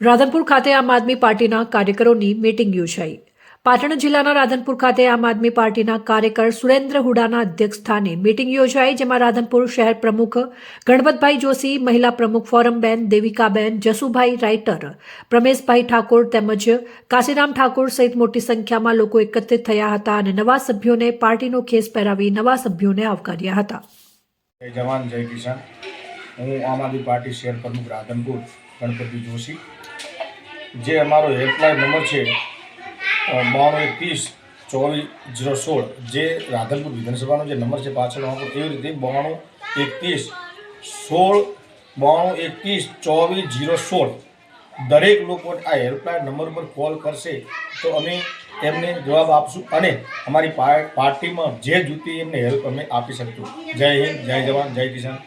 રાધનપુર ખાતે આમ આદમી પાર્ટીના કાર્યકરોની મીટિંગ યોજાઈ. પાટણ જિલ્લાના રાધનપુર ખાતે આમ આદમી પાર્ટીના કાર્યકર સુરેન્દ્ર હુડાના અધ્યક્ષસ્થાને મીટિંગ યોજાઈ, જેમાં રાધનપુર શહેર પ્રમુખ ગણપતભાઈ જોશી, મહિલા પ્રમુખ ફોરમબેન, દેવિકાબેન, જસુભાઈ રાઇટર પ્રમેશભાઈ ઠાકોર તેમજ કાશીરામ ઠાકોર સહિત મોટી સંખ્યામાં લોકો એકત્રિત થયા હતા અને નવા સભ્યોને પાર્ટીનો ખેસ પહેરાવી નવા સભ્યોને આવકાર્યા હતા. જવાન, જય કિસાન. હું આમ આદમી પાર્ટી શહેર પ્રમુખ રાધનપુર ગણપતિ જોશી. જે અમારો હેલ્પલાઇન નંબર છે બાણું એકવીસ ચોવીસ જીરો સોળ. જે રાધનપુર વિધાનસભાનો જે નંબર છે પાછળ આપણો એવી રીતે બાણું એકવીસ સોળ, બાણું એકવીસ ચોવીસ જીરો સોળ. દરેક લોકો આ હેલ્પલાઇન નંબર પર કોલ કરશે, તો અમે એમને જવાબ આપશું અને અમારી પાર્ટીમાં જે જૂતી એમને હેલ્પ અમે આપી શકશું. જય હિન્દ, જય જવાન, જય કિસાન.